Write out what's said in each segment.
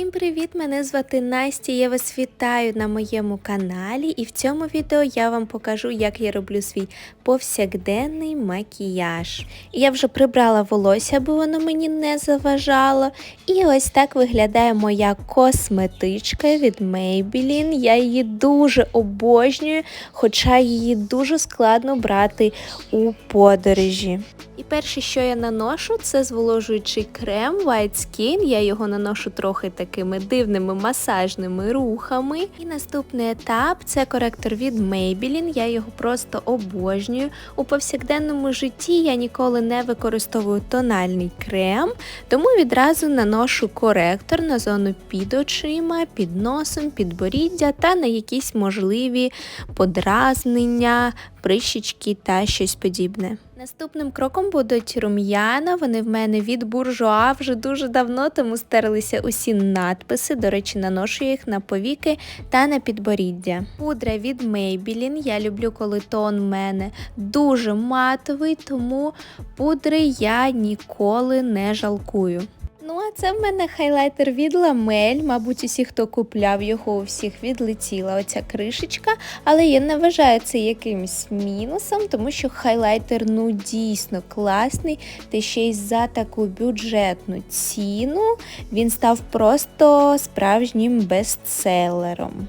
Всім привіт! Мене звати Настя. Я вас вітаю на моєму каналі, і в цьому відео я вам покажу, як я роблю свій повсякденний макіяж. Я вже прибрала волосся, аби воно мені не заважало. І ось так виглядає моя косметичка від Maybelline. Я її дуже обожнюю, хоча її дуже складно брати у подорожі. І перше, що я наношу, це зволожуючий крем White Skin. Я його наношу трохи такими дивними масажними рухами. І наступний етап це коректор від Maybelline. Я його просто обожнюю. У повсякденному житті я ніколи не використовую тональний крем, тому відразу наношу коректор на зону під очима, під носом, підборіддя та на якісь можливі подразнення, прищічки та щось подібне. Наступним кроком будуть рум'яна. Вони в мене від буржуа вже дуже давно, тому стерлися усі надписи. До речі, наношу їх на повіки та на підборіддя. Пудра від Maybelline. Я люблю, коли тон в мене дуже матовий, тому пудри я ніколи не жалкую. Ну, а це в мене хайлайтер від Ламель. Мабуть, усі, хто купляв його, у всіх відлетіла оця кришечка, але я не вважаю це якимось мінусом, тому що хайлайтер ну дійсно класний, та ще й за таку бюджетну ціну він став просто справжнім бестселером.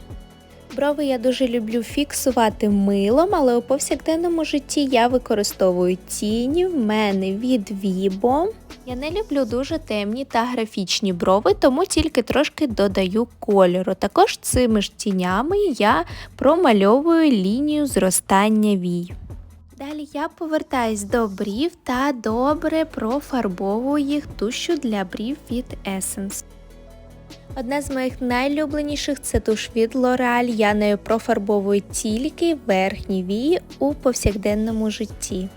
Брови я дуже люблю фіксувати милом, але у повсякденному житті я використовую тіні в мене від Vibo. Я не люблю дуже темні та графічні брови, тому тільки трошки додаю кольору. Також цими ж тінями я промальовую лінію зростання вій. Далі я повертаюсь до брів та добре профарбовую їх тушю для брів від Essence. Одна з моїх найлюбленіших це туш від L'Oreal. Я нею профарбовую тільки верхні вії у повсякденному житті.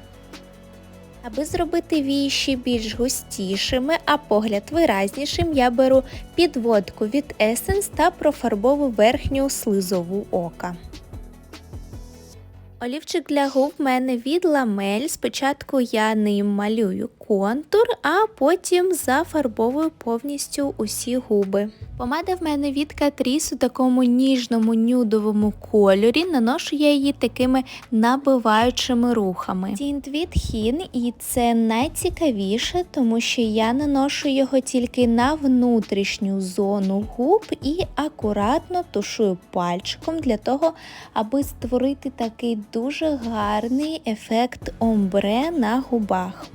Аби зробити вії ще більш густішими, а погляд виразнішим, я беру підводку від Essence та профарбову верхню слизову ока. Олівчик для губ в мене від ламель. Спочатку я ним малюю контур, а потім зафарбовую повністю усі губи. Помада в мене від Catrice у такому ніжному нюдовому кольорі. Наношу я її такими набиваючими рухами. Тінт від Hin і це найцікавіше, тому що я наношу його тільки на внутрішню зону губ і акуратно тушую пальчиком для того, аби створити такий дуже гарний ефект омбре на губах.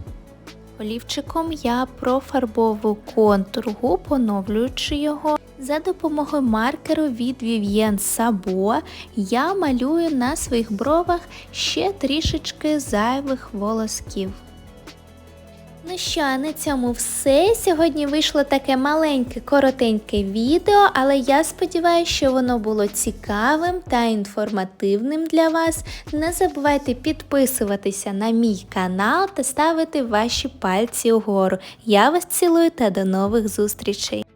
Олівчиком я профарбовую контур губ, оновлюючи його. За допомогою маркеру від Vivien Sabo я малюю на своїх бровах ще трішечки зайвих волосків. Ну що, а на цьому все. Сьогодні вийшло таке маленьке, коротеньке відео, але я сподіваюся, що воно було цікавим та інформативним для вас. Не забувайте підписуватися на мій канал та ставити ваші пальці угору. Я вас цілую та до нових зустрічей!